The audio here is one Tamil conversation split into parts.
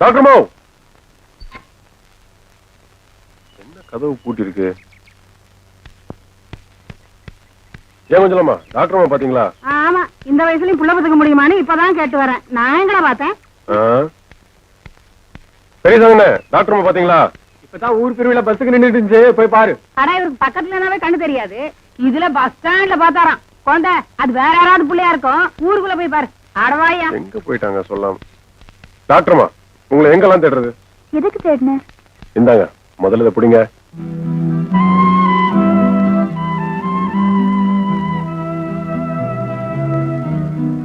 டாக்டர் அம்மா என்ன கதவு பூட்டி இருக்கு ஏன் கொஞ்சலாமா டாக்டர் அம்மா பாத்தீங்களா ஆமா இந்த வயசுலயும் புள்ள பத்துக்க முடியுமான்னு இப்பதான் கேட்டு வரேன். நான் எங்கடா பார்த்தேன்? சரி சாங்கண்ணே டாக்டர் அம்மா பாத்தீங்களா இப்பதான் ஊர் திருவிழா பஸ்ஸுக்கு நின்னுட்டு இருந்துச்சு போய் பாரு. ஆனா இவருக்கு பக்கத்துலனாவே கண்ணு தெரியாது. இதுல பஸ் ஸ்டாண்ட்ல பார்த்தாராம். குழந்தை அது வேற யாராவது புள்ளையா இருக்கும்? ஊருக்குள்ள போய் பாரு. அடவாயா எங்க போயிட்டாங்க சொல்லாம? டாக்டர் அம்மா உங்களை எங்கெல்லாம் தேடுறது? எதுக்கு தேடின? இந்தாங்க முதல்ல இதை பிடிங்க.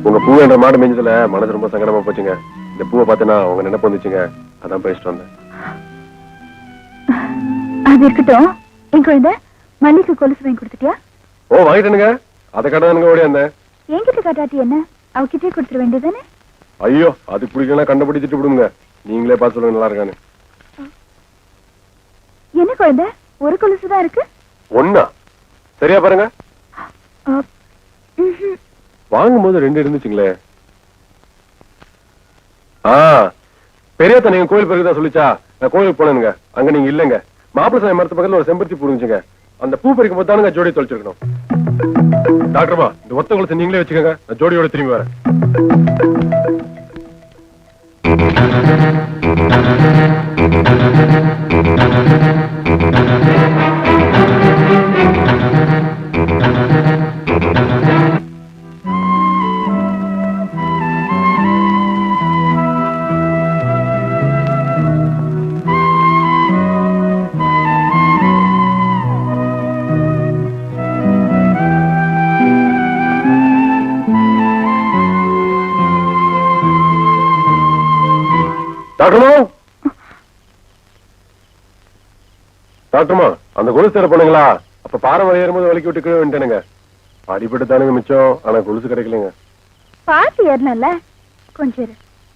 உங்க பூ என்ற மாடு மேஞ்சதுல மனசு ரொம்ப சங்கடமா போச்சுங்க. இந்த பூவை பார்த்தனா உங்க நினைப்பு வந்துச்சுங்க. அதான் பேசிட்டு வந்தேன். அது இருக்கட்டும். என் குழந்தை மல்லிக்கு கொலுசு வாங்கி கொடுத்துட்டியா? ஓ வாங்கிட்டேனுங்க. அதை கடனுங்க ஓடி வந்தேன். என்கிட்ட காட்டாட்டி என்ன? அவகிட்டே கொடுத்துட வேண்டியதானே ஐயோ அது பிடிக்கலாம் கண்டுபிடிச்சிட்டு விடுங்க. நீங்களே பார்த்து சொல்லுங்க நல்லா இருக்கான்னு. என்ன குழந்தை? ஒரு கொலுசு தான் இருக்கு? ஒன்னா சரியா பாருங்க. அ, ம்ஹும். வாங்கும்போது ரெண்டு இருந்துச்சுங்களே. ஆ பெரியத்த நீங்க கோயில் பிறகுதான் சொல்லிச்சா? நான் கோயிலுக்கு போனேனுங்க. அங்க நீங்க இல்லங்க. மாப்பிள சாமி மரத்து பக்கத்துல ஒரு செம்பருத்தி பூ இருந்துச்சுங்க. அந்த பூ பறிக்கும் போது தானுங்க ஜோடி தொலைச்சிருக்கணும். டாக்டர்மா இந்த ஒத்த குளத்தை நீங்களே வச்சுக்கோங்க. நான் ஜோடியோட திரும்பி வரேன். Thank you. டாக்டர்மா? டாக்டர்மா அந்த கொலுசு தர போனீங்களா அப்ப பாறை ஏறும்போது வலிக்கி விட்டு கீழே வந்துட்டேனுங்க. அடிபட்டு தானுங்க மிச்சம். ஆனா கொலுசு கிடைக்கலங்க. பார்த்து ஏறணும்ல? கொஞ்சம்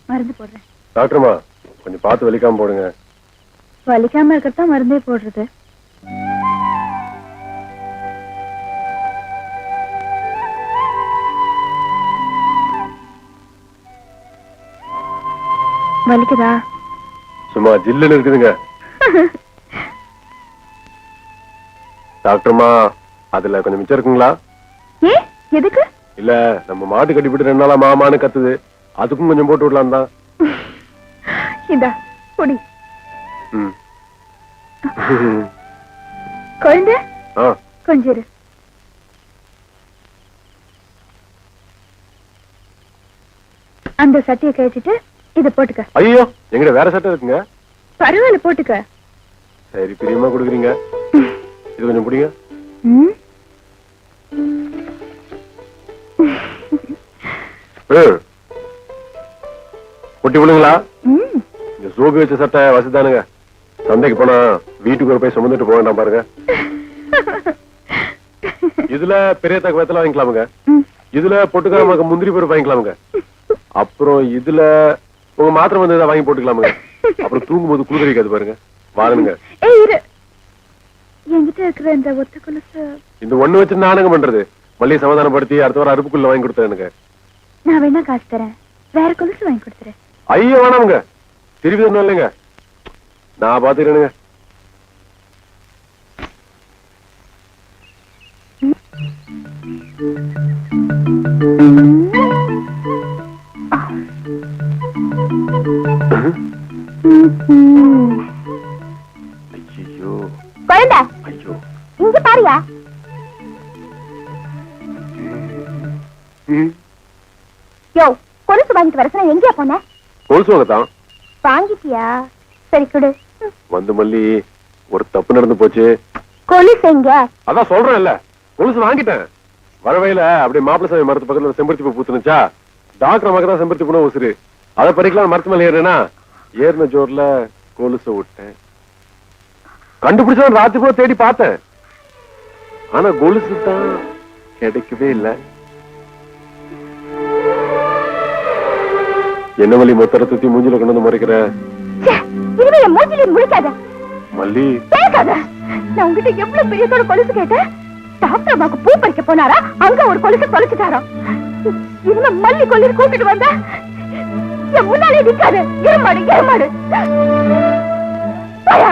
மருந்து போடுறேன். டாக்டர்மா கொஞ்சம் பார்த்து வலிக்காம போடுங்க. வலிக்காம இருக்கத்தான் மருந்தே போடுறது. வலிக்குதா? சும்மா ஜில்லுன்னு இருக்குதுங்க. டாக்டர்மா அதுல கொஞ்சம் மிச்சம் இருக்குங்களா? ஏ எதுக்கு? இல்ல நம்ம மாட்டு கட்டிப்பிட்டு ரெண்டு நாளா மாமான்னு கத்துது. அதுக்கும் கொஞ்சம் போட்டு விடலாம் தான். இந்தா குடி ம். குழந்தை? ஆ. கொஞ்சம் இரு. அந்த சட்டையை கழிச்சிட்டு இத போட்டுக்க. ஐயோ எங்கிட்ட வேற சட்டை இருக்குங்க. பரவாயில்ல போட்டுக்க. சரி பிரியமா கொடுக்குறீங்க. இது கொஞ்சம் பிடிங்க. கொட்டி விடுங்களா ம். இந்த சோகு வச்ச சட்டை வசதானுங்க சந்தைக்கு போனா வீட்டுக்கு ஒரு போய் சுமந்துட்டு போக வேண்டாம் பாருங்க. இதுல பெரிய தக்க வெத்தல வாங்கிக்கலாமுங்க. இதுல பொட்டுக்காரமாக்க முந்திரி பருப்பு வாங்கிக்கலாமுங்க. அப்புறம் இதுல உங்க மாத்திரை வந்து வாங்கி போட்டுக்கலாமுங்க. அப்புறம் தூங்கும்போது குளிர் வைக்காது பாருங்க. என்கிட்ட இருக்கிற இந்த ஒத்த கொலுசு. இந்த ஒண்ணு வச்சு நானுங்க பண்றது? மல்லிகை சமாதானப்படுத்தி அடுத்த வாரம் அருப்புக்குள்ள வாங்கி கொடுத்தேன் எனக்கு. நான் வேணா காசு தரேன். வேற கொலுசு வாங்கி கொடுத்துறேன். ஐயோ வேணாமுங்க. திருப்பி தரணும் இல்லைங்க. நான் பாத்துக்கிறேனுங்க. ஐயோ குழந்தை ஐயோ இங்க பாரியா. யோ கொலுசு வாங்கிட்டு வர சொன்னா எங்கேயா போன? கொலுசு வாங்கத்தான். வாங்கிட்டியா? சரி கொடு. வந்து மல்லி ஒரு தப்பு நடந்து போச்சு. கொலுசு எங்க? அதான் சொல்றேன் இல்ல கொலுசு வாங்கிட்டேன். வரவையில அப்படியே மாப்பிள சாமி மரத்து பக்கத்துல செம்பருத்தி பூ பூத்துனுச்சா? டாக்டர் அம்மாக்கு தான் செம்பருத்தி பூனா உசுரு அதை பறிக்கலாம் மரத்து மேல ஏறினா ஏறின ஜோர்ல கொலுசை விட்டேன். கண்டுபிடிச்சவன் ராத்திரி கூட தேடி பார்த்தேன். ஆனா கொலுசு தான் கிடைக்கவே இல்ல. என்ன வழி மொத்தரை சுத்தி மூஞ்சில கொண்டு வந்து முறைக்கிற? இனிமே என் மூஞ்சில முழிக்காத. மல்லி. நான் உங்ககிட்ட எவ்வளவு பெரியதோட கொலுசு கேட்டேன்? டாக்டர் அம்மாக்கு பூ பறிக்க போனாரா? அங்க ஒரு கொலுசு தொலைச்சிட்டாராம். இனிமே மல்லி கொல்லி கூட்டிட்டு வந்தா என் முன்னாலே நிக்காது. போயா.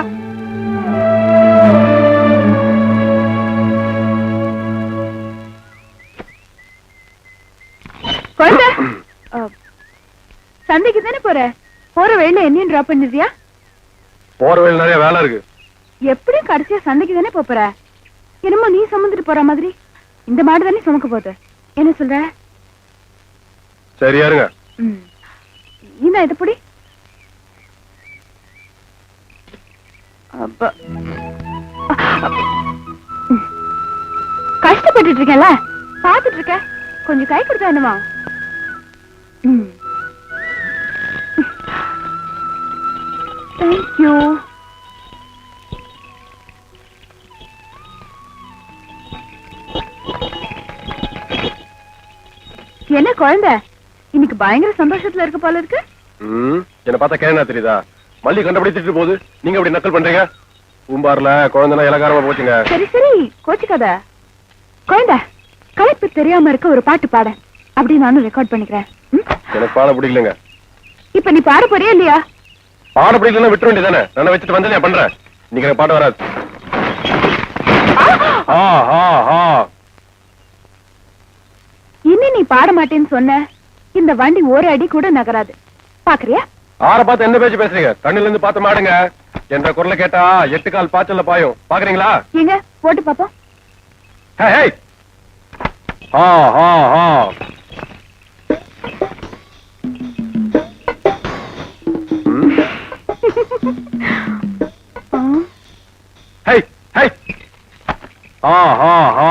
குழந்தை சந்தைக்கு தானே போற? போற வழியில என்னையும் டிராப் பண்ணிடுறியா போற வழியில் நிறைய வேலை இருக்கு. எப்படியும் கடைசியா சந்தைக்கு தானே போற? என்னமோ நீ சுமந்துட்டு போற மாதிரி. இந்த மாடு தானே சுமக்க போகுது. என்ன சொல்ற? சரியா இருங்க இது புடி. கஷ்டப்பட்டு கஷ்டப்பட்டுட்டு இருக்கேன்ல. பாத்துட்டு இருக்க கொஞ்சம் கை கொடுத்த வேணுமா தேங்க்யூ என்ன குழந்தை? இன்னைக்கு பயங்கர சந்தோஷத்துல இருக்க போல இருக்கு. என்ன பார்த்தா கேனா தெரியுதா? மல்லி கண்டபடி திட்டு போகுது. நீங்க அப்படி நக்கல் பண்றீங்க? பூம்பார்ல குழந்தைனா இலகாரமா போச்சுங்க. சரி சரி. கோச்சுக்காத. குழந்தை களைப்பு தெரியாம இருக்க ஒரு பாட்டு பாட. அப்படி நானும் ரெக்கார்ட் பண்ணிக்கிறேன்? எனக்கு பாட பிடிக்கலங்க. இப்ப நீ பாட போறியா இல்லையா? பாட பிடிக்கலன்னா விட்டுற வேண்டியதானே நான் வச்சுட்டு வந்தேன் பண்றேன் நீங்க எனக்கு பாட வராது. இனி நீ பாட மாட்டேன்னு சொன்ன? இந்த வண்டி ஒரு அடி கூட நகராது. பாக்குறியா? ஆற பார்த்து என்ன பேச்சு பேசுறீங்க? கண்ணுல இருந்து பார்த்து மாடுங்க என்ற குரலை கேட்டா எட்டு கால் பாய்ச்சல்ல பாயும். பாக்குறீங்களா? எங்க போட்டு பாப்போம். ஹே ஹே! ஆ. ஆ ஆ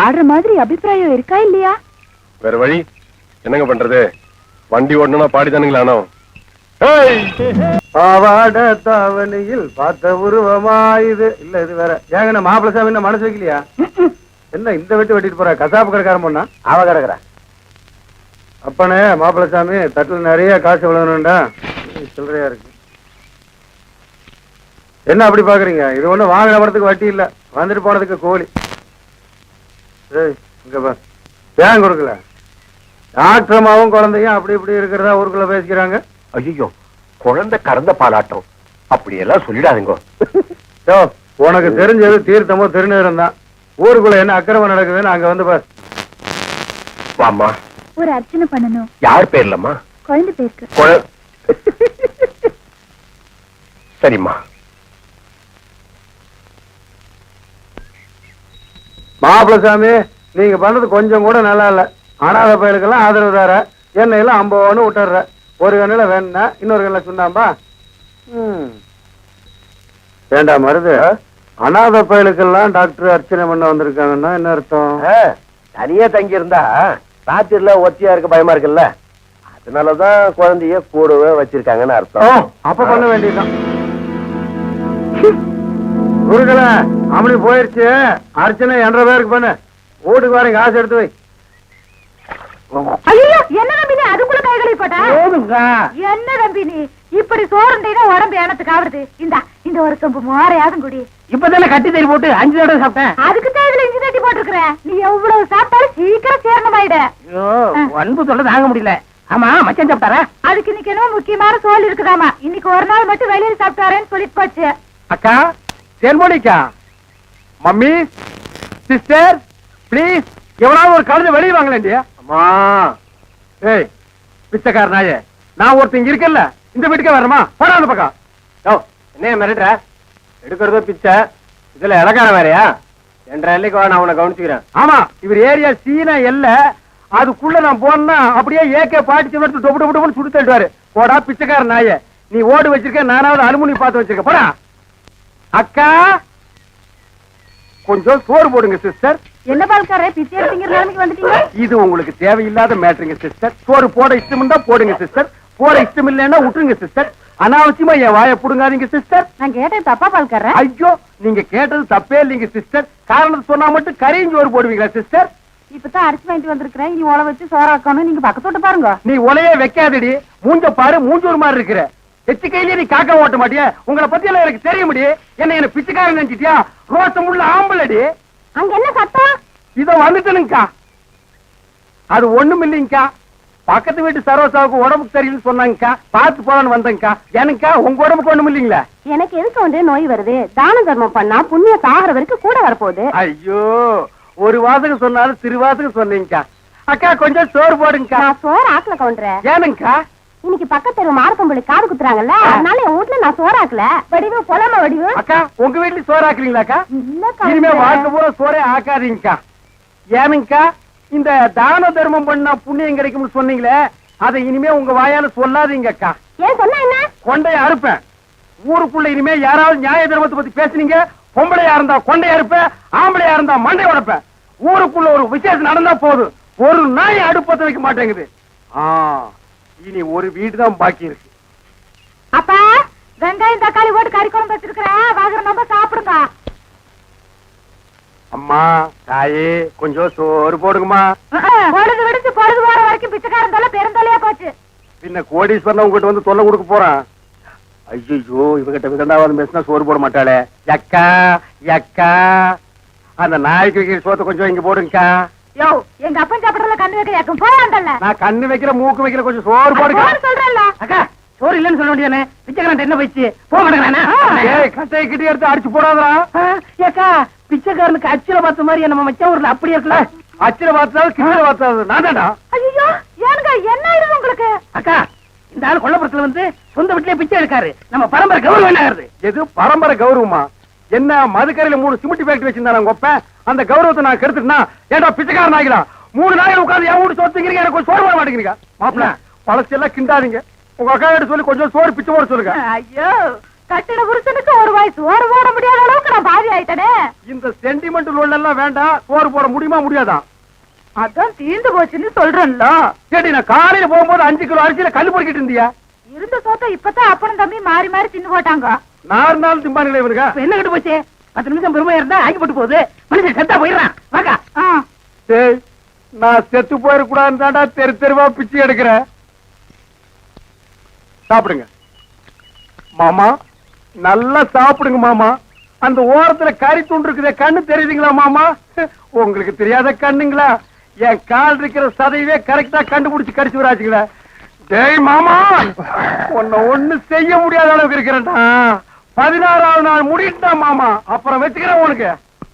பாடுற மாதிரி அபிப்பிராயம் இருக்கா இல்லையா? வேற வழி? என்னங்க பண்றது? வண்டி ஓடணும்னா பாடிதானுங்களா பாவாட தாவணியில் பார்த்த உருவமா இது இல்ல இது வேற. ஏங்க நான் மாப்பிள சாமி என்ன மனசு வைக்கலையா? என்ன இந்த வெட்டு வெட்டிட்டு போற? கசாப்பு கடைக்காரன் பொண்ணா? அவ கிடக்குற. அப்பனே மாப்பிள சாமி தட்டுல நிறைய காசு விழணும்டா சில்லறையா இருக்கு. என்ன அப்படி பாக்குறீங்க? இது ஒண்ணு வாங்கின படத்துக்கு வட்டி இல்ல. வந்துட்டு போனதுக்கு கோழி. ஏன் கொடுக்கல டாக்டரமாவும் குழந்தையும் அப்படி இப்படி இருக்கிறதா ஊருக்குள்ள பேசிக்கிறாங்க? ஐயோ குழந்தை கறந்த பாலாட்டம். அப்படியெல்லாம் சொல்லிடாதீங்க. உனக்கு தெரிஞ்சது தீர்த்தமோ திருநீரம் தான் ஊருக்குள்ள என்ன அக்கிரமம் நடக்குதுன்னு அங்க வந்து பார். வாம்மா. ஒரு அர்ச்சனை பண்ணணும். யார் பேர்லம்மா? குழந்தை பேருக்கு. சரிம்மா. மாப்பிள சாமி நீங்க பண்றது கொஞ்சம் கூட நல்லா இல்ல. அனாதை பயலுக்கெல்லாம் ஆதரவு தர. என்ன எல்லாம் அம்போன்னு விட்டுற ஒரு கண்ணுல வேணா இன்னொரு கண்ணுல சுண்ணாம்பா? ம். ஏண்டா மருது? அனாதை பயலுக்கெல்லாம் டாக்டர் அர்ச்சனை பண்ண வந்திருக்காங்கன்னா என்ன அர்த்தம்? தனியா தங்கி இருந்தா ராத்திரில ஒத்தியா இருக்க பயமா இருக்குல்ல? அதனாலதான் குழந்தைய கூடவே வச்சிருக்காங்கன்னு அர்த்தம். அப்ப பண்ண வேண்டியதுதான். குருக்கள அவனி போயிருச்சு. அர்ச்சனை என்ற பேருக்கு பண்ணு. வீட்டுக்கு வரேன் காசு எடுத்து வை. ஐயோ என்ன தம்பி நீ அதுக்குள்ள கைகளை போட்டா? என்ன தம்பி நீ இப்படி சோறுண்டா உடம்பு எனத்துக்கு ஆவறது? இந்த இந்த ஒரு கம்பு மோரையாவது குடி. இப்பதானே கட்டி தறி போட்டு அஞ்சு தடவை சாப்பிட்டேன். அதுக்கு இதுல இஞ்சி தட்டி போட்டிருக்கிற. நீ எவ்வளவு சாப்பிட்டாலும் சீக்கிரம் சேரணமாயிட அன்பு சொல்ல தாங்க முடியல. ஆமா மச்சான் சாப்பிட்டாரா? அதுக்கு இன்னைக்கு என்னமோ முக்கியமான சோல் இருக்குதாமா. இன்னைக்கு ஒரு நாள் மட்டும் வெளியில சாப்பிட்டாரேன்னு சொல்லிட்டு போச்சு. அக்கா தேன்மொழிக்கா மம்மி சிஸ்டர் ப்ளீஸ் எவனாவது ஒரு கழுதை வெளியே வாங்கலேண்டியா அம்மா. ஏய் பிச்சைக்கார நாயே. நான் ஒருத்தங்க இருக்கல இருக்கேன்ல. இந்த வீட்டுக்கே வரமா போடா அந்த பக்கம். ஓ என்ன மிரட்டுற? எடுக்கிறதோ பிச்சை. இதுல இலக்காரம் வேறயா? என்ற எல்லைக்கு நான் உன்னை கவனிச்சுக்கிறேன். ஆமா இவர் ஏரியா சீனா எல்ல. அதுக்குள்ள நான் போனா அப்படியே ஏகே பாட்டிச்சு எடுத்து டொப்பு டொப்பு டொப்புன்னு சுடு தள்ளுவாரு போடா பிச்சைக்கார நாயே. நீ ஓடு வச்சிருக்க நானாவது அலுமினி பார்த்து வச்சிருக்க. போடா. அக்கா! கொஞ்சம் சோறு போடுங்க சிஸ்டர். என்ன பால்காரே பிச்சை எடுத்தீங்கிற நிலைமைக்கு வந்துட்டீங்க? இது உங்களுக்கு தேவையில்லாத மேட்டருங்க சிஸ்டர். சோறு போட இஷ்டம் இருந்தா போடுங்க சிஸ்டர். போட இஷ்டம் இல்லைன்னா விட்டுருங்க சிஸ்டர். அனாவசியமா என் வாயை புடுங்காதீங்க சிஸ்டர். நான் கேட்டேன் தப்பா பால்காரன் ஐயோ நீங்க கேட்டது தப்பே இல்லைங்க சிஸ்டர். காரணத்தை சொன்னா மட்டும் கரையும் சோறு போடுவீங்களா சிஸ்டர்? இப்பதான் அரிசி வாங்கிட்டு வந்திருக்கிறேன். இனி உழ வச்சு சோறாக்கணும் நீங்க பக்கத்தோட்டு பாருங்க. நீ உலையே வைக்காதடி. மூஞ்ச பாரு மூஞ்சூர் மாதிரி இருக்கிற. எச்சு நீ காக்கா ஓட்ட மாட்டியா? உங்களை பத்தி எல்லாம் எனக்கு தெரிய முடியும் என்ன என்ன பிச்சைக்காரன் நினைச்சிட்டியா? ரோசம் உள்ள ஆம்பளடி. அங்க என்ன சத்தம்? இத வந்துட்டனுங்கக்கா. அது ஒண்ணும் இல்லைங்கக்கா. பக்கத்து வீட்டு சரோசாவுக்கு உடம்புக்கு சரியில்லைன்னு சொன்னாங்கக்கா. பார்த்து போலான்னு வந்தேங்கக்கா. எனக்கா உங்க உடம்புக்கு ஒண்ணும் இல்லைங்களா? எனக்கு எதுக்கு வந்து நோய் வருது? தான தர்மம் பண்ணா புண்ணியம் சாகிற வரைக்கும் கூட வரப்போகுது. ஐயோ ஒரு வாசகம் சொன்னாலும் திருவாசகம் சொன்னீங்கக்கா. அக்கா கொஞ்சம் சோறு போடுங்கக்கா. நான் சோறு ஆக்கல கவுண்டர. ஏனுங்கக்கா இன்னைக்கு பக்கத்து தெரு மாரப்பம்பளி காது குத்துறாங்கல்ல? அதனால என் வீட்டுல நான் சோறு ஆக்கல வடிவு பொலாம வடிவு. அக்கா உங்க வீட்டுல சோறு ஆக்குறீங்களாக்கா இல்ல இனிமே. வாழ்க்கை பூரா சோறே ஆக்காதீங்கக்கா. ஏனுங்கக்கா இந்த தான தர்மம் பண்ணா புண்ணியம் கிடைக்கும்னு சொன்னீங்களே அதை இனிமே உங்க வாயால சொல்லாதீங்கக்கா. ஏன் சொன்னா என்ன? கொண்டைய அறுப்பேன். ஊருக்குள்ள இனிமே யாராவது நியாய தர்மத்தை பத்தி பேசுனீங்க பொம்பளையா இருந்தா கொண்டைய அறுப்பேன் ஆம்பளையா இருந்தா மண்டை உடைப்பேன். ஊருக்குள்ள ஒரு விசேஷம் நடந்தா போதும். ஒரு நாய் அடுப்பத்த வைக்க மாட்டேங்குது. ஆ, இனி ஒரு வீடு தான் பாக்கி இருக்கு. அப்பா வெங்காயம் தக்காளி போட்டு கறி குழம்பு வச்சிருக்கிறேன். வாங்குற நம்ம சாப்பிடுங்க. அம்மா தாயே கொஞ்சம் சோறு போடுங்கம்மா. பொழுது விடுச்சு பொழுது போற வரைக்கும் பிச்சைக்காரன் தொல்லை பெருந்தொல்லையா போச்சு. பின்ன கோடீஸ்வரன் உங்ககிட்ட வந்து தொல்லை கொடுக்க போறான். ஐயோ இவகிட்ட விதண்டாவது பேசினா சோறு போட மாட்டாளே. எக்கா எக்கா அந்த நாய்க்கு சோத்தை கொஞ்சம் இங்க போடுங்கக்கா. யோ எங்க அப்பன் சாப்பிடறதுல கண்ணு வைக்க யாக்கும் போயாண்டல்ல நான் கண்ணு வைக்கிற மூக்கு வைக்கிற கொஞ்சம் சோறு போடுங்க சொல்றேன்ல. அக்கா சோறு இல்லன்னு சொல்ல வேண்டியதானே? பிச்சைக்காரன் என்ன போயிடுச்சு? போக மாட்டேங்கிறானே? ஏய் கட்டையை கிட்டி எடுத்து அடிச்சு போடாதடா. ஏக்கா பிச்சைக்காரனுக்கு அச்சில பார்த்த மாதிரி நம்ம மச்ச ஊர்ல அப்படி இருக்கல அச்சில பார்த்தாது கிச்சில பார்த்தாது நான் தான்டா. ஐயோ ஏனுங்க என்ன ஆயிடுது உங்களுக்கு? அக்கா இந்த ஆள் கொல்லப்புறத்துல வந்து சொந்த வீட்லயே பிச்சை எடுக்காரு. நம்ம பரம்பரை கௌரவம் என்ன ஆகுது எது பரம்பரை கௌரவமா? என்ன மதுக்கரையில மூணு சிமெண்ட் ஃபேக்டரி வச்சிருந்தாங்க அப்பன் அந்த கௌரவத்தை நான் கெடுத்துட்டா ஏடா பிச்சைக்காரன் ஆகிலாம் மூணு நாள் உட்கார்ந்து என் வீட்டு சொத்துங்கிறீங்க எனக்கு சோறு போட மாட்டேங்கிறீங்க? மாப்பிள பழசு எல்லாம் கிண்டாதீங்க. உங்க அக்கா கிட்ட சொல்லி கொஞ்சம் சோறு பிச்சை போட சொல்லுங்க. ஐயோ கட்டிட புருஷனுக்கு ஒரு வாய் சோறு போட முடியாத அளவுக்கு நான் பாதி ஆயிட்டனே. இந்த சென்டிமெண்ட் லோன் எல்லாம் வேண்டாம். சோறு போட முடியுமா முடியாதா? அதான் தீர்ந்து போச்சுன்னு சொல்றேன்ல. கேட்டி நான் காலையில போகும்போது அஞ்சு கிலோ அரிசியில கல் பொறுக்கிட்டு இருந்தியா? இருந்த சோத்த இப்பதான் அப்பனும் தம்பி மாறி மாறி தின்னு போட்டாங்க. நாலு நாள் திம்பானுங்களே இவனுங்க. என்ன கட்டு போச்சு? பத்து நிமிஷம் பெருமையா இருந்தா ஆகி போட்டு போகுது. மனுஷன் செத்தா போயிடுறான். வாக்கா. நான் செத்து போயிடக்கூடாதுன்னு தாண்டா தெரு தெருவா பிச்சை எடுக்கிறேன் சாப்பிடுங்க. மாமா நல்லா சாப்பிடுங்க மாமா. அந்த ஓரத்துல கறி துண்டு இருக்குதே கண்ணு தெரியுதுங்களா மாமா? உங்களுக்கு தெரியாத கண்ணுங்களா? என் கால் இருக்கிற சதையவே கரெக்டா கண்டுபிடிச்சு கடிச்சு வராச்சுங்களா டேய் மாமா உன்னை ஒண்ணு செய்ய முடியாத அளவுக்கு இருக்கிறேன்டா. பதினாறாவது நாள் முடிட்டா மாமா? அப்புறம் வச்சுக்கிறேன் உனக்கு.